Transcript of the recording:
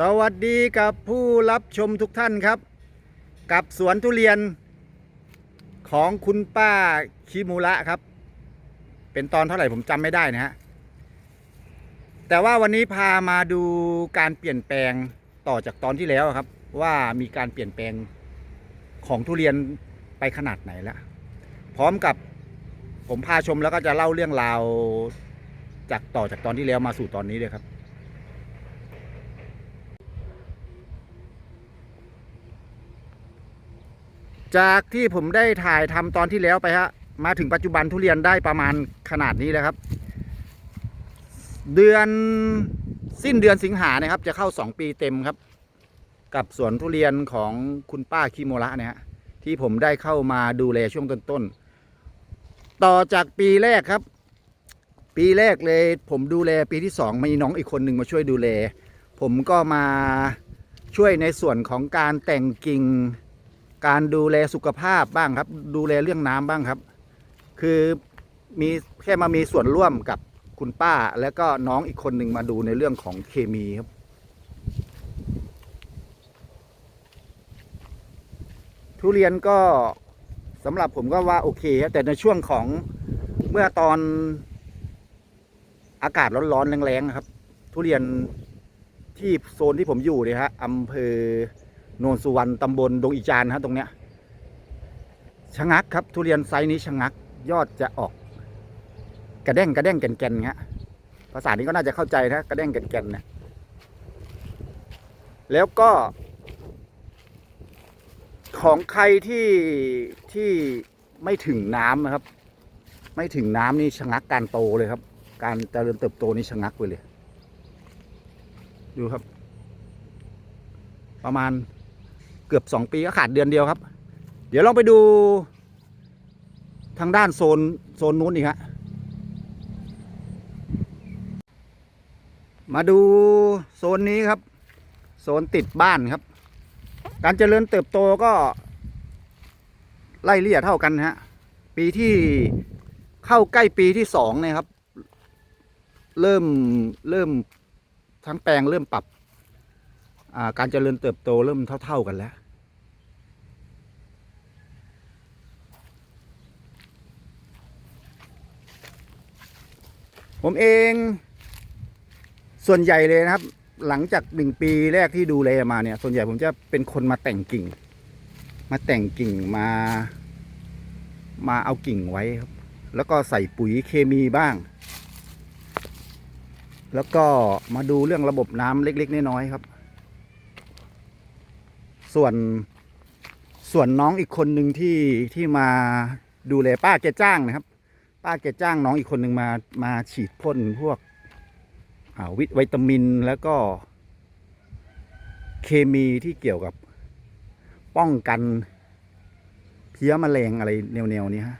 สวัสดีกับผู้รับชมทุกท่านครับ กับสวนทุเรียนของคุณป้าคิมูระครับ เป็นตอนเท่าไหร่ผมจำไม่ได้นะฮะแต่ว่าวันนี้พามาดูการเปลี่ยนแปลงต่อจากตอนที่แล้วครับ ว่ามีการเปลี่ยนแปลงของทุเรียนไปขนาดไหนแล้วพร้อมกับผมพาชมแล้วก็จะเล่าเรื่องราวจากต่อจากตอนที่แล้วมาสู่ตอนนี้เลยครับ จากที่ผมได้ถ่ายทำตอนที่แล้วไปฮะมาถึงปัจจุบันทุเรียนได้ประมาณขนาดนี้แล้วครับ เดือนสิ้นเดือนสิงหานะครับ จะเข้า 2 ปีเต็มครับ กับสวนทุเรียนของคุณป้าคิโมระเนี่ยฮะที่ผมได้เข้ามาดูแลช่วงต้นๆต่อจากปีแรกครับ ปีแรกเลยผมดูแลปีที่สองมีน้องอีกคนหนึ่งมาช่วยดูแล ผมก็มาช่วยในส่วนของการแต่งกิ่ง การดูแลสุขภาพบ้างครับ ดูแลเรื่องน้ำบ้างครับ คือมีแค่มามีส่วนร่วมกับคุณป้าแล้วก็น้องอีกคนหนึ่งมาดูในเรื่องของเคมีครับทุเรียนก็สำหรับผมก็ว่าโอเคครับแต่ในช่วงของเมื่อตอนอากาศร้อนๆแรงๆครับ ทุเรียนที่โซนที่ผมอยู่เนี่ยฮะอำเภอ โนนสุวรรณตำบลดงอีจานฮะตรงเนี้ยชะงักครับ ทุเรียนไซส์นี้ชะงัก ยอดจะออก กระเด้งกระเด้งแก่นๆเงี้ยภาษานี้ก็น่าจะเข้าใจนะกระเด้งแก่นๆเนี่ยแล้วก็ ของใครที่ที่ไม่ถึงน้ำนะครับ ไม่ถึงน้ำนี่ชะงักการโตเลยครับ การเจริญเติบโตนี่ชะงักไปเลย ดูครับ ประมาณ เกือบสองปีก็ขาดเดือนเดียวครับ เดี๋ยวลองไปดูทางด้านโซนโซนนู้นอีกฮะมาดูโซนนี้ครับ โซนติดบ้านครับ การเจริญเติบโตก็ ไล่เลี่ยเท่ากันฮะ ปีที่เข้าใกล้ปีที่สองเนี่ยครับ เริ่มเริ่มทั้งแปลงเริ่มปรับ การเจริญเติบโตเริ่มเท่า ๆกันแล้ว ผมเอง ส่วนใหญ่เลยนะครับ หลังจากหนึ่งปีแรกที่ดูแลมาเนี่ย ส่วนใหญ่ผมจะเป็นคนมาแต่งกิ่ง มาแต่งกิ่งมา มาเอากิ่งไว้ครับ แล้วก็ใส่ปุ๋ยเคมีบ้าง แล้วก็มาดูเรื่องระบบน้ำเล็ก ๆ น้อยๆครับ ส่วนส่วนน้องอีกคนหนึ่งที่ที่มาดูแลป้าแกจ้างนะครับ ป้าแกจ้างน้องอีกคนหนึ่งมามาฉีดพ่นพวกวิตวิตามินแล้วก็ เคมีที่เกี่ยวกับป้องกัน เพี้ยแมลงอะไรแนวๆนี้ฮะ